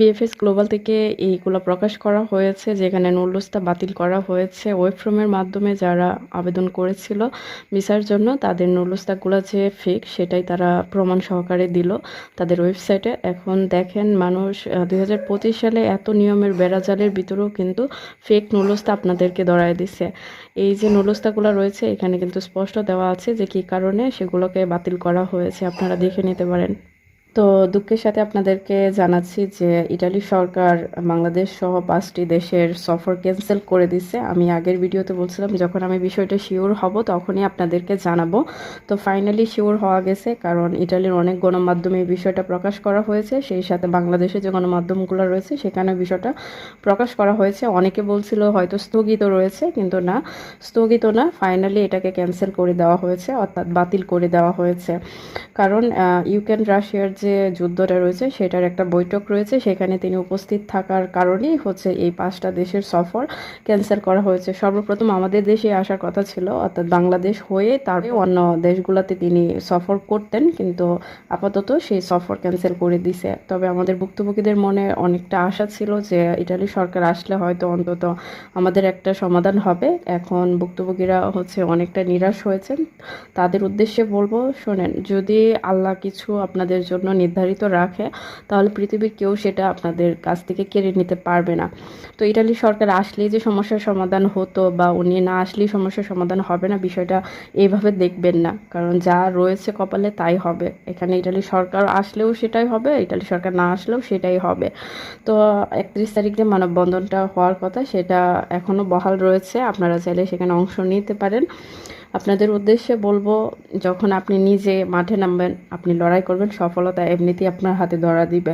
BFS global থেকে এইগুলো প্রকাশ করা হয়েছে, যেখানে নুডলসটা বাতিল করা হয়েছে। ওয়েব ফ্রমের মাধ্যমে যারা আবেদন করেছিল ভিসার জন্য, তাদের নুডলসটাগুলো যে ফেক সেটাই তারা প্রমাণ সহকারে দিল তাদের ওয়েবসাইটে। এখন দেখেন, মানুষ দুই হাজার পঁচিশ সালে এত নিয়মের বেড়াজালের ভিতরেও কিন্তু ফেক নুডলসটা আপনাদেরকে ধরায় দিছে। এই যে নুডলসটাগুলো রয়েছে, এখানে কিন্তু স্পষ্ট দেওয়া আছে যে কী কারণে সেগুলোকে বাতিল করা হয়েছে। আপনারা দেখে নিতে পারেন। তো দুঃখের সাথে আপনাদেরকে জানাচ্ছি যে ইটালি সরকার বাংলাদেশ সহ পাঁচটি দেশের সফর ক্যান্সেল করে দিচ্ছে আমি আগের ভিডিওতে বলছিলাম, যখন আমি বিষয়টা শিওর হব তখনই আপনাদেরকে জানাব। তো ফাইনালি শিওর হওয়া গেছে, কারণ ইটালির অনেক গণমাধ্যমে বিষয়টা প্রকাশ করা হয়েছে। সেই সাথে বাংলাদেশে যে গণমাধ্যমগুলো রয়েছে সেখানে বিষয়টা প্রকাশ করা হয়েছে। অনেকে বলছিল হয়তো স্থগিত রয়েছে, কিন্তু না, স্থগিত না। ফাইনালি এটাকে ক্যান্সেল করে দেওয়া হয়েছে, অর্থাৎ বাতিল করে দেওয়া হয়েছে। কারণ ইউক্রেন রাশিয়ার যে যুদ্ধটা রয়েছে সেটার একটা বৈঠক রয়েছে। সেখানে তিনি উপস্থিত থাকার কারণেই হচ্ছে এই পাঁচটা দেশের সফর ক্যান্সেল করা হয়েছে। সর্বপ্রথম আমাদের দেশে আসার কথা ছিল, অর্থাৎ বাংলাদেশ হয়ে তারপরে অন্য দেশগুলোতে তিনি সফর করতেন, কিন্তু আপাতত সেই সফর ক্যান্সেল করে দিছে। তবে আমাদের ভুক্তভোগীদের মনে অনেকটা আশা ছিল যে ইটালি সরকার আসলে হয়তো অন্তত আমাদের একটা সমাধান হবে। এখন ভুক্তভোগীরা হচ্ছে অনেকটা নিরাশ হয়েছেন। তাদের উদ্দেশ্যে বলব, শোনেন, যদি আল্লাহ কিছু আপনাদের জন্য নির্ধারিত রাখে, তাহলে পৃথিবীর কেউ সেটা আপনাদের কাছ থেকে কেড়ে নিতে পারবে না। তো ইটালি সরকার আসলেই যে সমস্যার সমাধান হতো বা উনি না আসলেই সমস্যার সমাধান হবে না, বিষয়টা এইভাবে দেখবেন না। কারণ যা রয়েছে কপালে তাই হবে। এখানে ইটালি সরকার আসলেও সেটাই হবে, ইটালি সরকার না আসলেও সেটাই হবে। তো একত্রিশ তারিখ যে মানববন্ধনটা হওয়ার কথা, সেটা এখনও বহাল রয়েছে। আপনারা চাইলে সেখানে অংশ নিতে পারেন। আপনাদের উদ্দেশ্যে বলব, যখন আপনি নিজে মাঠে নামবেন, আপনি লড়াই করবেন, সফলতা এমনিতেই আপনার হাতে ধরা দিবে।